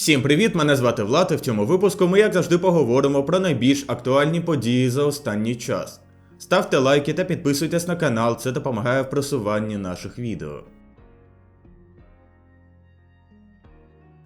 Всім привіт! Мене звати Влад, і в цьому випуску ми, як завжди, поговоримо про найбільш актуальні події за останній час. Ставте лайки та підписуйтесь на канал, це допомагає в просуванні наших відео.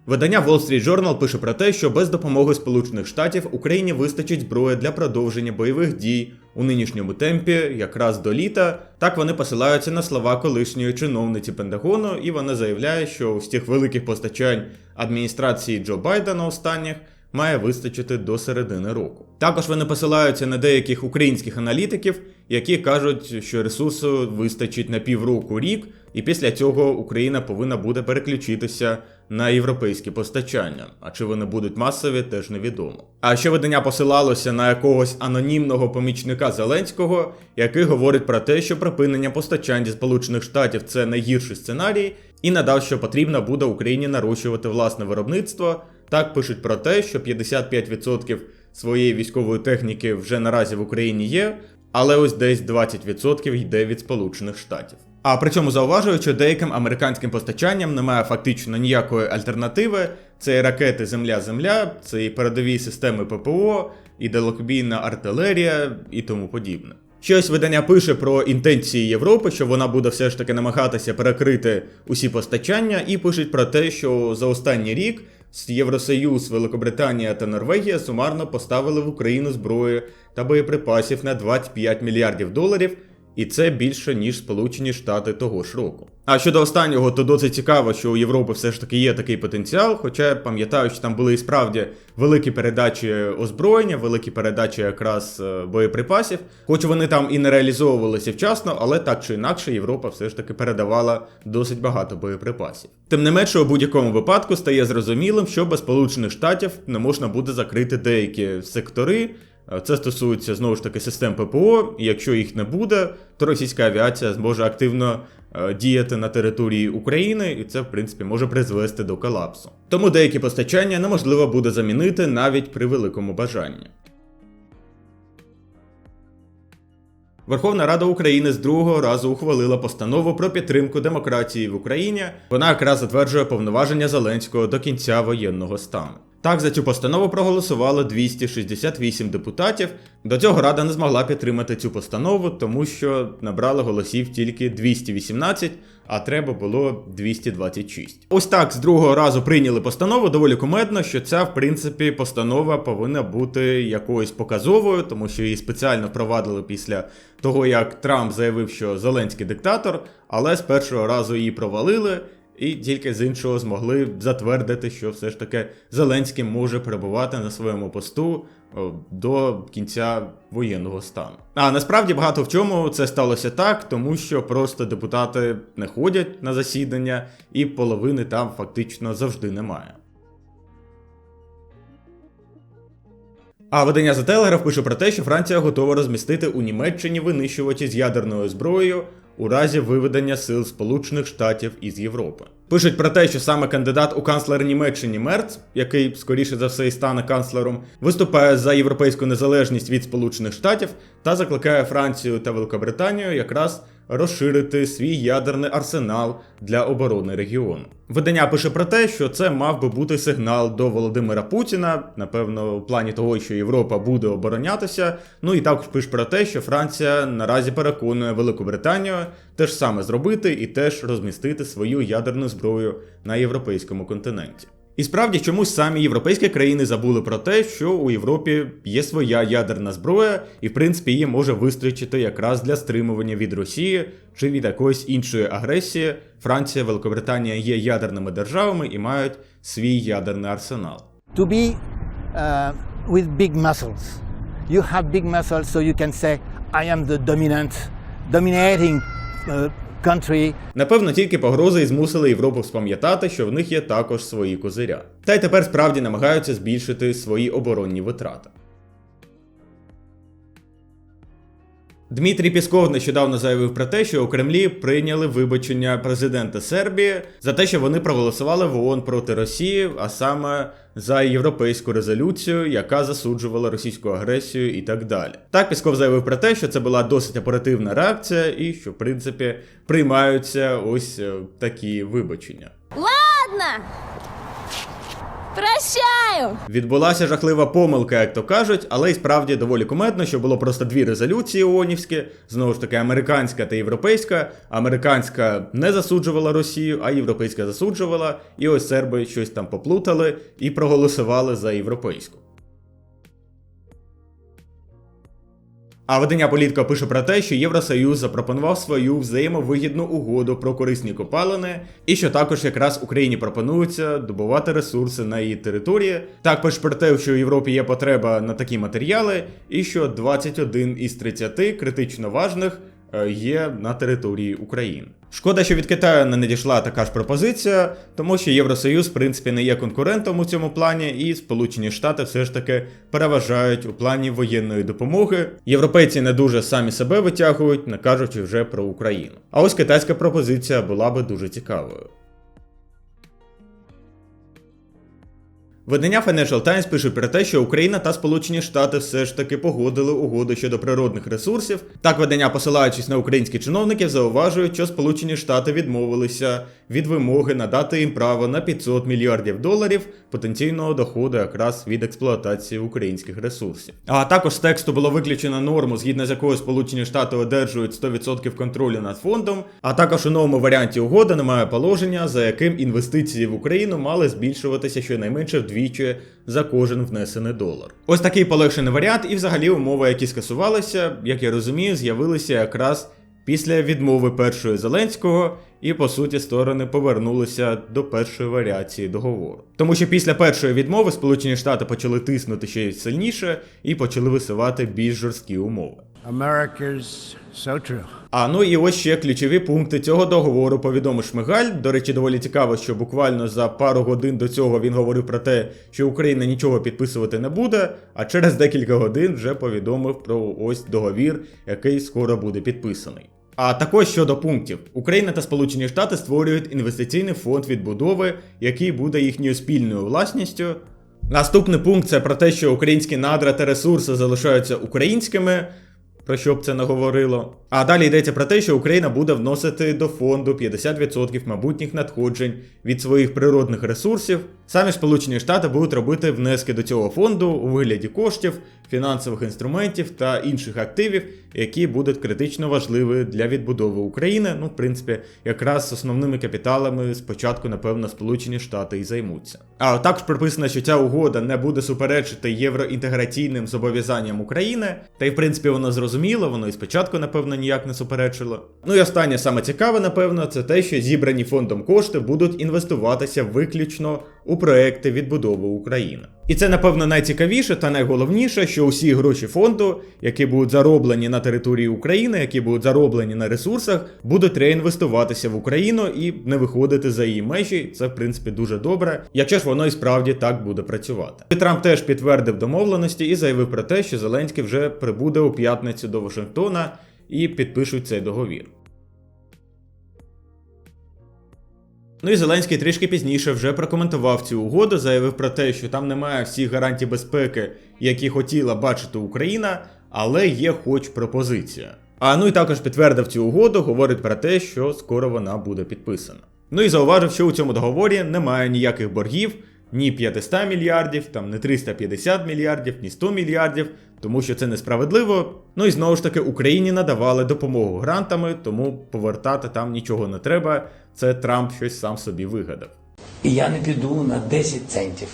Видання Wall Street Journal пише про те, що без допомоги Сполучених Штатів Україні вистачить зброї для продовження бойових дій у нинішньому темпі, якраз до літа. Так вони посилаються на слова колишньої чиновниці Пентагону, і вона заявляє, що з тих великих постачань адміністрації Джо Байдена останніх має вистачити до середини року. Також вони посилаються на деяких українських аналітиків, які кажуть, що ресурсу вистачить на півроку рік, і після цього Україна повинна буде переключитися на європейські постачання. А чи вони будуть масові, теж невідомо. А ще видання посилалося на якогось анонімного помічника Зеленського, який говорить про те, що припинення постачань зі Сполучених Штатів це найгірший сценарій, і надав, що потрібно буде Україні нарощувати власне виробництво. Так пишуть про те, що 55% своєї військової техніки вже наразі в Україні є, але ось десь 20% йде від Сполучених Штатів. А при цьому зауважують, що деяким американським постачанням немає фактично ніякої альтернативи. Це і ракети Земля-Земля, це і передові системи ППО, і далекобійна артилерія і тому подібне. Щось видання пише про інтенції Європи, що вона буде все ж таки намагатися перекрити усі постачання, і пишуть про те, що за останній рік Євросоюз, Великобританія та Норвегія сумарно поставили в Україну зброї та боєприпасів на 25 мільярдів доларів, і це більше ніж Сполучені Штати того ж року. А щодо останнього, то досить цікаво, що у Європи все ж таки є такий потенціал. Хоча пам'ятаю, що там були і справді великі передачі озброєння, великі передачі якраз е, боєприпасів. Хоч вони там і не реалізовувалися вчасно, але так чи інакше Європа все ж таки передавала досить багато боєприпасів. Тим не менше, у будь-якому випадку стає зрозумілим, що без Сполучених Штатів не можна буде закрити деякі сектори. Е, Це стосується знову ж таки систем ППО. і Якщо їх не буде, то російська авіація зможе активно діяти на території України, і це в принципі може призвести до колапсу. Тому деякі постачання неможливо буде замінити навіть при великому бажанні. Верховна Рада України з другого разу ухвалила постанову про підтримку демократії в Україні. Вона якраз затверджує повноваження Зеленського до кінця воєнного стану. Так, за цю постанову проголосувало 268 депутатів. До цього Рада не змогла підтримати цю постанову, тому що набрала голосів тільки 218, а треба було 226. Ось так з другого разу прийняли постанову. Доволі кумедно, що ця, в принципі, постанова повинна бути якоюсь показовою, тому що її спеціально впровадили після того, як Трамп заявив, що Зеленський диктатор, але з першого разу її провалили. І тільки з іншого змогли затвердити, що все ж таки Зеленський може перебувати на своєму посту до кінця воєнного стану. А насправді багато в чому це сталося так, тому що просто депутати не ходять на засідання, і половини там фактично завжди немає. А видання The Telegraph пише про те, що Франція готова розмістити у Німеччині винищувачі з ядерною зброєю у разі виведення сил Сполучених Штатів із Європи. Пишуть про те, що саме кандидат у канцлери Німеччини Мерц, який скоріше за все і стане канцлером, виступає за європейську незалежність від Сполучених Штатів та закликає Францію та Великобританію якраз розширити свій ядерний арсенал для оборони регіону. Видання пише про те, що це мав би бути сигнал до Володимира Путіна, напевно, в плані того, що Європа буде оборонятися. Ну і також пише про те, що Франція наразі переконує Великобританію те ж саме зробити і теж розмістити свою ядерну зброю на європейському континенті. І справді чомусь самі європейські країни забули про те, що у Європі є своя ядерна зброя, і в принципі її може вистачити якраз для стримування від Росії чи від якоїсь іншої агресії. Франція, Великобританія є ядерними державами і мають свій ядерний арсенал. to be uh, with big muscles. You have big muscles, so you can say, I am the dominant, dominating uh, country. Напевно, тільки погрози і змусили Європу спам'ятати, що в них є також свої козиря. Та й тепер справді намагаються збільшити свої оборонні витрати. Дмитрій Пісков нещодавно заявив про те, що у Кремлі прийняли вибачення президента Сербії за те, що вони проголосували в ООН проти Росії, а саме за європейську резолюцію, яка засуджувала російську агресію і так далі. Так Пісков заявив про те, що це була досить оперативна реакція, і що, в принципі, приймаються ось е, такі вибачення. Ладно. Прощаю! Відбулася жахлива помилка, як то кажуть, але й справді доволі кумедно, що було просто дві резолюції ООНівські, знову ж таки, американська та європейська. Американська не засуджувала Росію, а європейська засуджувала, і ось серби щось там поплутали і проголосували за європейську. А видання Політка пише про те, що Євросоюз запропонував свою взаємовигідну угоду про корисні копалини, і що також якраз Україні пропонується добувати ресурси на її території. Також про те, що в Європі є потреба на такі матеріали, і що 21 із 30 критично важних е, є на території України. Шкода, що від Китаю не надійшла така ж пропозиція, тому що Євросоюз, в принципі, не є конкурентом у цьому плані, і Сполучені Штати все ж таки переважають у плані воєнної допомоги. Європейці не дуже самі себе витягують, не кажучи вже про Україну. А ось китайська пропозиція була би дуже цікавою. Видання Financial Times пише про те, що Україна та Сполучені Штати все ж таки погодили угоду щодо природних ресурсів. Так видання, посилаючись на українських чиновників, зауважують, що Сполучені Штати відмовилися від вимоги надати їм право на 500 мільярдів доларів потенційного доходу якраз від експлуатації українських ресурсів. А також з тексту було виключено норму, згідно з якою Сполучені Штати одержують 100% контролю над фондом. А також у новому варіанті угоди немає положення, за яким інвестиції в Україну мали збільшуватися щонайменше вдвічі за кожен внесений долар. Ось такий полегшений варіант, і взагалі умови, які скасувалися, як я розумію, з'явилися якраз після відмови першої Зеленського, і по суті сторони повернулися до першої варіації договору. Тому що після першої відмови Сполучені Штати почали тиснути ще сильніше і почали висувати більш жорсткі умови. America's so true. А ну і ось ще ключові пункти цього договору повідомив Шмигаль. До речі, доволі цікаво, що буквально за пару годин до цього він говорив про те, що Україна нічого підписувати не буде, а через декілька годин вже повідомив про ось договір, який скоро буде підписаний. А також щодо пунктів, Україна та Сполучені Штати створюють інвестиційний фонд відбудови, який буде їхньою спільною власністю. Наступний пункт це про те, що українські надра та ресурси залишаються українськими, про що б це не говорило. А далі йдеться про те, що Україна буде вносити до фонду 50% майбутніх надходжень від своїх природних ресурсів. Самі Сполучені Штати будуть робити внески до цього фонду у вигляді коштів, фінансових інструментів та інших активів, які будуть критично важливі для відбудови України. Ну, в принципі, якраз основними капіталами спочатку, напевно, Сполучені Штати і займуться. А також прописано, що ця угода не буде суперечити євроінтеграційним зобов'язанням України. Та й в принципі воно зрозуміло, воно і спочатку, напевно, ніяк не суперечило. Ну і останнє саме цікаве, напевно, це те, що зібрані фондом кошти будуть інвестуватися виключно у проекти відбудови України. І це, напевно, найцікавіше та найголовніше, що усі гроші фонду, які будуть зароблені на території України, які будуть зароблені на ресурсах, будуть реінвестуватися в Україну і не виходити за її межі. Це, в принципі, дуже добре, якщо ж воно і справді так буде працювати. І Трамп теж підтвердив домовленості і заявив про те, що Зеленський вже прибуде у п'ятницю до Вашингтона і підпишуть цей договір. Ну і Зеленський трішки пізніше вже прокоментував цю угоду, заявив про те, що там немає всіх гарантій безпеки, які хотіла бачити Україна, але є хоч пропозиція. А ну і також підтвердив цю угоду, говорить про те, що скоро вона буде підписана. Ну і зауважив, що у цьому договорі немає ніяких боргів, ні 500 мільярдів, там не 350 мільярдів, ні 100 мільярдів, тому що це несправедливо. Ну і знову ж таки Україні надавали допомогу грантами, тому повертати там нічого не треба. Це Трамп щось сам собі вигадав. І я не піду на 10 центів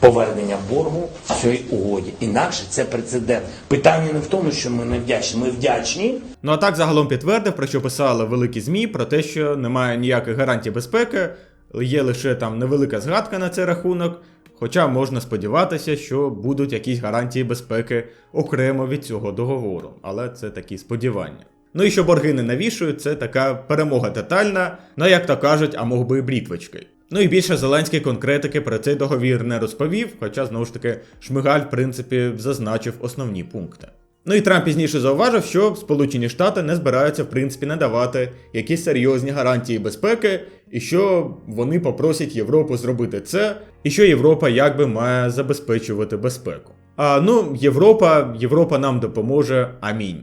повернення боргу в цій угоді. Інакше це прецедент. Питання не в тому, що ми не вдячні. Ми вдячні, Ну а так загалом підтвердив, про що писали великі ЗМІ, про те, що немає ніяких гарантій безпеки, є лише там невелика згадка на цей рахунок. Хоча можна сподіватися, що будуть якісь гарантії безпеки окремо від цього договору, але це такі сподівання. Ну і що борги не навішують, це така перемога тотальна, ну як то кажуть, а мог би і брітвочкою. Ну і більше Зеленський конкретики про цей договір не розповів, хоча знову ж таки Шмигаль, в принципі, зазначив основні пункти. Ну і Трамп пізніше зауважив, що Сполучені Штати не збираються в принципі надавати якісь серйозні гарантії безпеки, і що вони попросять Європу зробити це, і що Європа якби має забезпечувати безпеку. А ну, Європа, Європа нам допоможе. Амінь.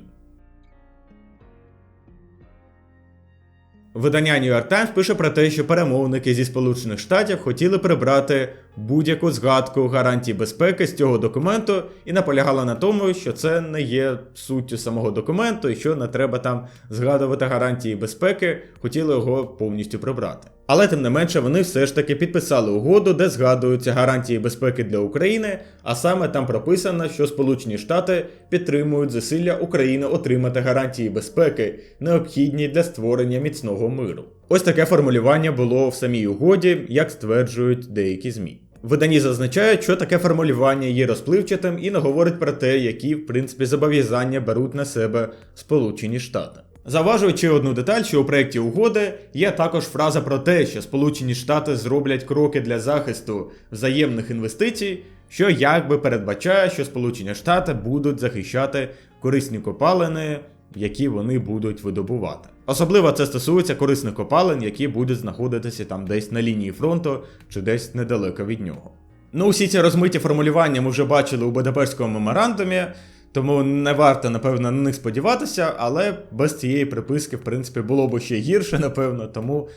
Видання New York Times пише про те, що перемовники зі Сполучених Штатів хотіли прибрати будь-яку згадку гарантій безпеки з цього документу і наполягали на тому, що це не є суттю самого документу і що не треба там згадувати гарантії безпеки, хотіли його повністю прибрати. Але тим не менше вони все ж таки підписали угоду, де згадуються гарантії безпеки для України, а саме там прописано, що Сполучені Штати підтримують зусилля України отримати гарантії безпеки, необхідні для створення міцного миру. Ось таке формулювання було в самій угоді, як стверджують деякі ЗМІ. Видані зазначають, що таке формулювання є розпливчатим і не говорить про те, які в принципі зобов'язання беруть на себе Сполучені Штати. Заважуючи одну деталь, що у проєкті угоди є також фраза про те, що Сполучені Штати зроблять кроки для захисту взаємних інвестицій, що якби передбачає, що Сполучені Штати будуть захищати корисні копалини, які вони будуть видобувати. Особливо це стосується корисних копалин, які будуть знаходитися там десь на лінії фронту чи десь недалеко від нього. Ну, усі ці розмиті формулювання ми вже бачили у Будапештському меморандумі, тому не варто, напевно, на них сподіватися, але без цієї приписки, в принципі, було б ще гірше, напевно, тому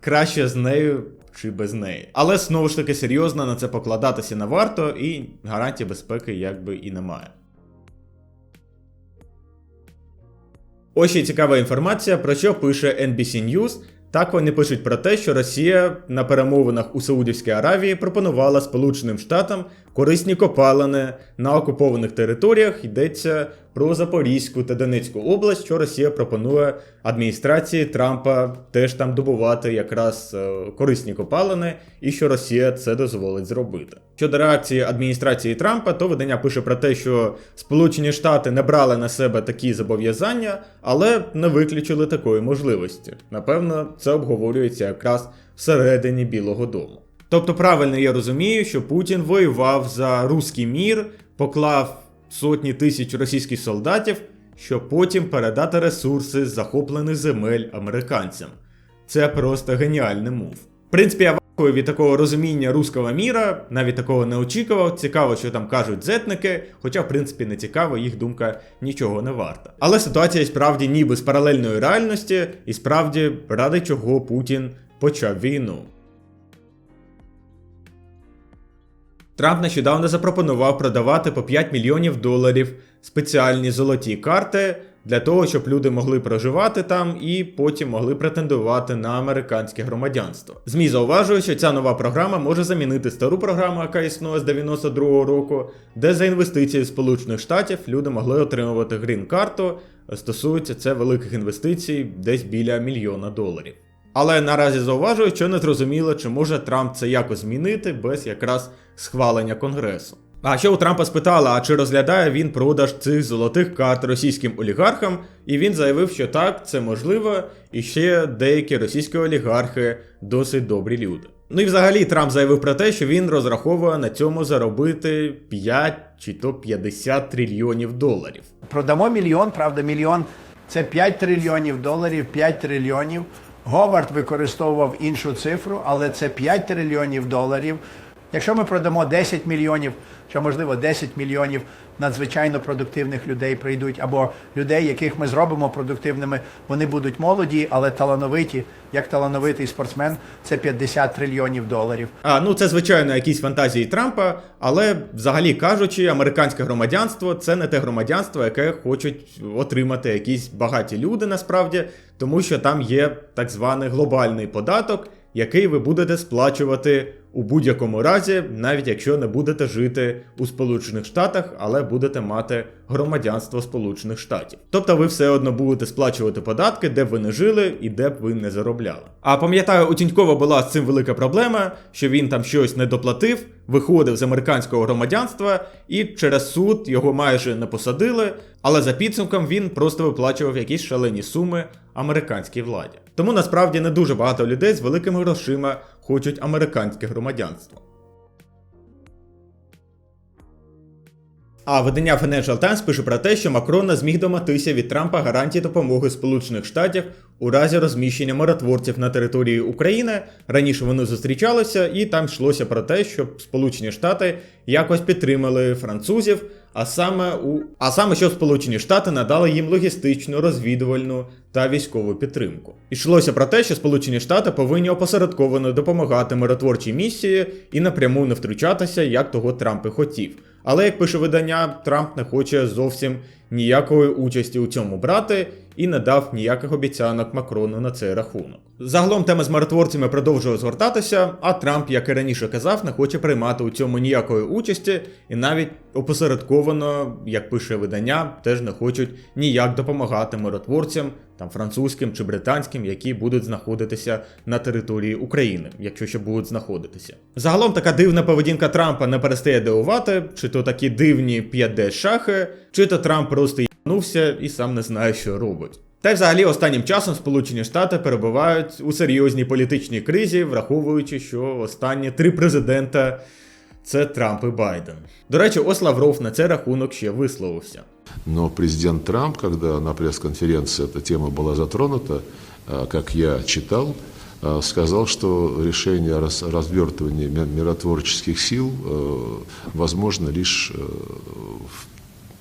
краще з нею чи без неї. Але знову ж таки серйозно на це покладатися не варто, і гарантій безпеки якби і немає. Ось ще цікава інформація, про що пише NBC News. Так вони пишуть про те, що Росія на перемовинах у Саудівській Аравії пропонувала Сполученим Штатам корисні копалини на окупованих територіях. Йдеться про Запорізьку та Донецьку область, що Росія пропонує адміністрації Трампа теж там добувати якраз е, корисні копалини, і що Росія це дозволить зробити. Щодо реакції адміністрації Трампа, то видання пише про те, що Сполучені Штати не брали на себе такі зобов'язання, але не виключили такої можливості. Напевно, це обговорюється якраз всередині Білого Дому. Тобто, правильно я розумію, що Путін воював за руський мір, поклав сотні тисяч російських солдатів, щоб потім передати ресурси захоплених земель американцям. Це просто геніальний мув. В принципі, я вахую від такого розуміння руського міра, навіть такого не очікував. Цікаво, що там кажуть зетники, хоча, в принципі, не цікаво, їх думка нічого не варта. Але ситуація справді ніби з паралельної реальності, і справді ради чого Путін почав війну. Трамп нещодавно запропонував продавати по 5 мільйонів доларів спеціальні золоті карти для того, щоб люди могли проживати там і потім могли претендувати на американське громадянство. ЗМІ зауважують, що ця нова програма може замінити стару програму, яка існує з 92-го року, де за інвестиції Сполучених Штатів люди могли отримувати грін-карту. Стосується це великих інвестицій, десь біля мільйона доларів. Але наразі зауважую, що не зрозуміло, чи може Трамп це якось змінити без якраз схвалення Конгресу. А ще у Трампа спитали, а чи розглядає він продаж цих золотих карт російським олігархам, і він заявив, що так, це можливо, і ще деякі російські олігархи досить добрі люди. Ну і взагалі Трамп заявив про те, що він розраховує на цьому заробити 5 чи то 50 трильйонів доларів. Продамо мільйон, правда, мільйон це 5 трильйонів доларів, 5 трильйонів. Говард використовував іншу цифру, але це 5 трильйонів доларів. Якщо ми продамо 10 мільйонів, чи можливо 10 мільйонів надзвичайно продуктивних людей прийдуть, або людей, яких ми зробимо продуктивними, вони будуть молоді, але талановиті, як талановитий спортсмен, це 50 трильйонів доларів. А ну це звичайно якісь фантазії Трампа, але взагалі кажучи, американське громадянство це не те громадянство, яке хочуть отримати якісь багаті люди насправді, тому що там є так званий глобальний податок, який ви будете сплачувати у будь-якому разі, навіть якщо не будете жити у Сполучених Штатах, але будете мати громадянство Сполучених Штатів. Тобто ви все одно будете сплачувати податки, де б ви не жили і де б ви не заробляли. А пам'ятаю, у Тінькова була з цим велика проблема, що він там щось не доплатив, виходив з американського громадянства, і через суд його майже не посадили. Але за підсумком він просто виплачував якісь шалені суми американській владі. Тому насправді не дуже багато людей з великими грошима хочуть американське громадянство. А видання Financial Times пише про те, що Макрон не зміг домогтися від Трампа гарантії допомоги Сполучених Штатів у разі розміщення миротворців на території України. Раніше вони зустрічалися, і там йшлося про те, щоб Сполучені Штати якось підтримали французів. А саме у а саме щоб Сполучені Штати надали їм логістичну, розвідувальну та військову підтримку. Ішлося про те, що Сполучені Штати повинні опосередковано допомагати миротворчій місії і напряму не втручатися, як того Трамп і хотів. Але як пише видання, Трамп не хоче зовсім ніякої участі у цьому брати і не дав ніяких обіцянок Макрону на цей рахунок. Загалом тема з миротворцями продовжує згортатися, а Трамп, як і раніше казав, не хоче приймати у цьому ніякої участі, і навіть опосередковано, як пише видання, теж не хочуть ніяк допомагати миротворцям, там французьким чи британським, які будуть знаходитися на території України, якщо ще будуть знаходитися. Загалом така дивна поведінка Трампа не перестає дивувати, чи то такі дивні 5D шахи, чи то Трамп просто єбнувся і сам не знає, що робить. Та й взагалі останнім часом Сполучені Штати перебувають у серйозній політичній кризі, враховуючи, що останні три президента це Трамп і Байден. До речі, ось Лавров на цей рахунок ще висловився. Но президент Трамп, когда на пресс-конференции эта тема была затронута, э, как я читал, э, сказал, что решение о раз- развертывании ми- миротворческих сил э, возможно лишь э, в-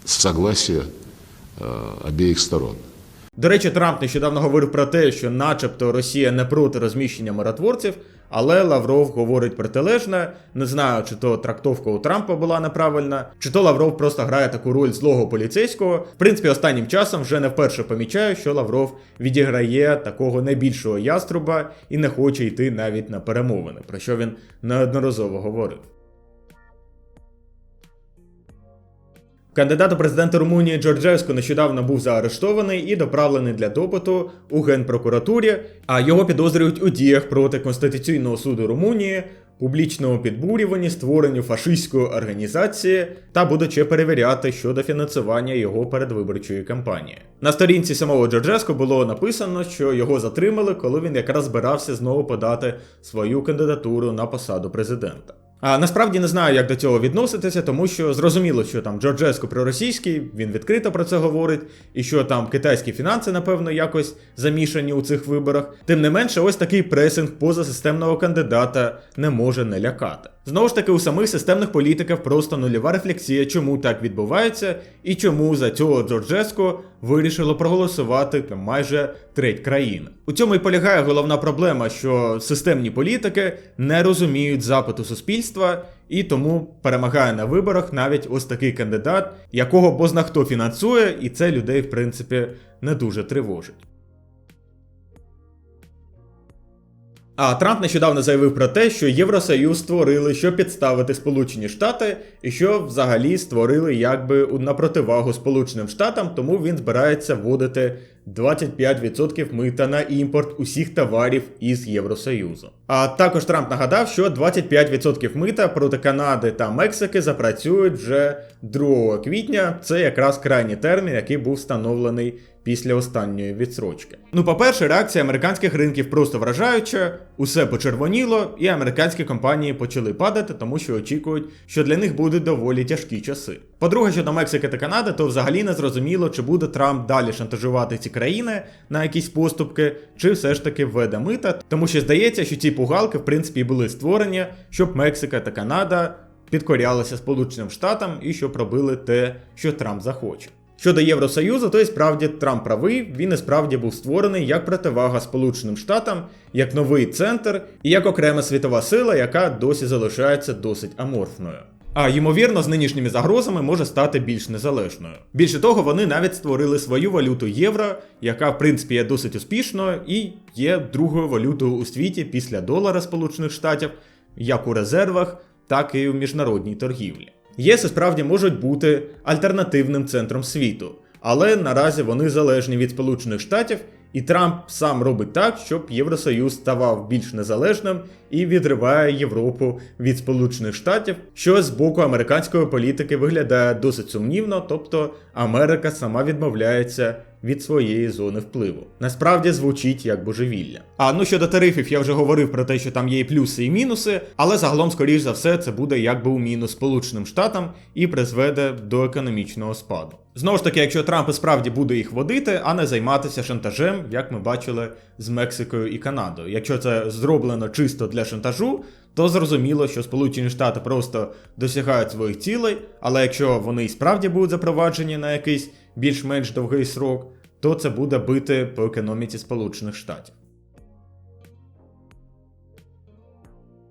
с согласия обеих сторон. До речі, Трамп нещодавно говорив про те, що начебто Росія не проти розміщення миротворців, але Лавров говорить протилежне. Не знаю, чи то трактовка у Трампа була неправильна, чи то Лавров просто грає таку роль злого поліцейського. В принципі, останнім часом вже не вперше помічаю, що Лавров відіграє такого найбільшого яструба і не хоче йти навіть на перемовини, про що він неодноразово говорив. Кандидат у президенти Румунії Джорджеско нещодавно був заарештований і доправлений для допиту у генпрокуратурі, а його підозрюють у діях проти Конституційного суду Румунії, публічному підбурюванні, створенню фашистської організації та будуть ще перевіряти щодо фінансування його передвиборчої кампанії. На сторінці самого Джорджеско було написано, що його затримали, коли він якраз збирався знову подати свою кандидатуру на посаду президента. А насправді не знаю, як до цього відноситися, тому що зрозуміло, що там Джорджеско проросійський, він відкрито про це говорить, і що там китайські фінанси, напевно, якось замішані у цих виборах. Тим не менше, ось такий пресинг позасистемного кандидата не може не лякати. Знову ж таки, у самих системних політиків просто нульова рефлексія, чому так відбувається, і чому за цього Джорджеско вирішило проголосувати там майже треть країни. У цьому і полягає головна проблема, що системні політики не розуміють запиту суспільства, і тому перемагає на виборах навіть ось такий кандидат, якого бозна хто фінансує, і це людей, в принципі, не дуже тривожить. А Трамп нещодавно заявив про те, що Євросоюз створили, щоб підставити Сполучені Штати, і що взагалі створили якби на противагу Сполученим Штатам, тому він збирається вводити 25% мита на імпорт усіх товарів із Євросоюзу. А також Трамп нагадав, що 25% мита проти Канади та Мексики запрацюють вже 2 квітня. Це якраз крайній термін, який був встановлений після останньої відсрочки. Ну, по-перше, реакція американських ринків просто вражаюча, усе почервоніло, і американські компанії почали падати, тому що очікують, що для них будуть доволі тяжкі часи. По-друге, щодо Мексики та Канади, то взагалі не зрозуміло, чи буде Трамп далі шантажувати ці країни на якісь поступки, чи все ж таки введе мита, тому що здається, що ці пугалки в принципі були створені, щоб Мексика та Канада підкорялися Сполученим Штатам і щоб робили те, що Трамп захоче. Щодо Євросоюзу, то і справді Трамп правий, він і справді був створений як противага Сполученим Штатам, як новий центр і як окрема світова сила, яка досі залишається досить аморфною. А ймовірно, з нинішніми загрозами може стати більш незалежною. Більше того, вони навіть створили свою валюту євро, яка в принципі є досить успішною і є другою валютою у світі після долара Сполучених Штатів, як у резервах, так і у міжнародній торгівлі. ЄС і справді можуть бути альтернативним центром світу, але наразі вони залежні від Сполучених Штатів, і Трамп сам робить так, щоб Євросоюз ставав більш незалежним і відриває Європу від Сполучених Штатів, що з боку американської політики виглядає досить сумнівно, тобто Америка сама відмовляється від своєї зони впливу. Насправді звучить як божевілля. А ну щодо тарифів, я вже говорив про те, що там є і плюси і мінуси, але загалом, скоріш за все, це буде якби у мінус Сполученим Штатам і призведе до економічного спаду. Знову ж таки, якщо Трамп і справді буде їх водити, а не займатися шантажем, як ми бачили з Мексикою і Канадою. Якщо це зроблено чисто для шантажу, то зрозуміло, що Сполучені Штати просто досягають своїх цілей, але якщо вони і справді будуть запроваджені на якийсь більш-менш довгий срок, то це буде бити по економіці Сполучених Штатів.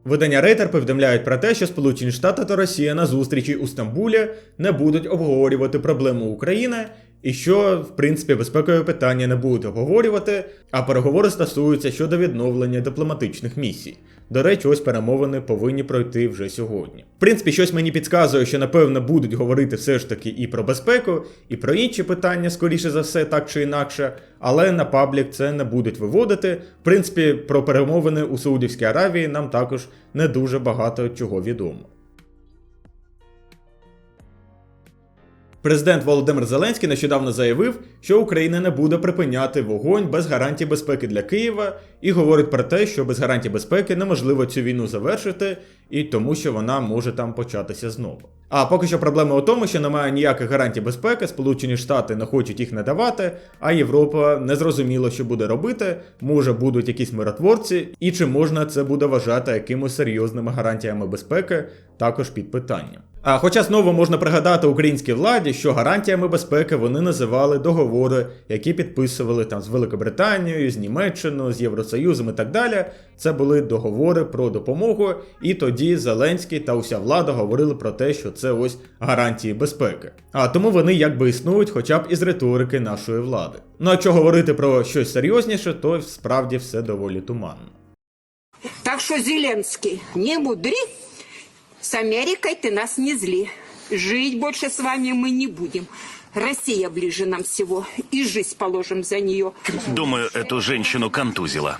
Видання Рейтер повідомляють про те, що Сполучені Штати та Росія на зустрічі у Стамбулі не будуть обговорювати проблему України, і що, в принципі, безпекові питання не будуть обговорювати, а переговори стосуються щодо відновлення дипломатичних місій. До речі, ось перемовини повинні пройти вже сьогодні. В принципі, щось мені підказує, що напевно будуть говорити все ж таки і про безпеку, і про інші питання, скоріше за все, так чи інакше, але на паблік це не будуть виводити. В принципі, про перемовини у Саудівській Аравії нам також не дуже багато чого відомо. Президент Володимир Зеленський нещодавно заявив, що Україна не буде припиняти вогонь без гарантій безпеки для Києва, і говорить про те, що без гарантій безпеки неможливо цю війну завершити, і тому, що вона може там початися знову. А поки що проблема у тому, що немає ніяких гарантій безпеки, Сполучені Штати не хочуть їх надавати, а Європа не зрозуміло, що буде робити. Може будуть якісь миротворці, і чи можна це буде вважати якимось серйозними гарантіями безпеки, також під питанням. А хоча знову можна пригадати українській владі, що гарантіями безпеки вони називали договори, які підписували там з Великобританією, з Німеччиною, з Євросоюзом і так далі. Це були договори про допомогу, і тоді Зеленський та уся влада говорили про те, що це ось гарантії безпеки. А тому вони якби існують, хоча б із риторики нашої влади. Ну а якщо говорити про щось серйозніше, то справді все доволі туманно. Так что, Зеленский, не мудри, с Америкой ты нас не зли. Жить больше с вами мы не будем. Россия ближе нам всего, и жизнь положим за нее. Думаю, эту женщину контузило.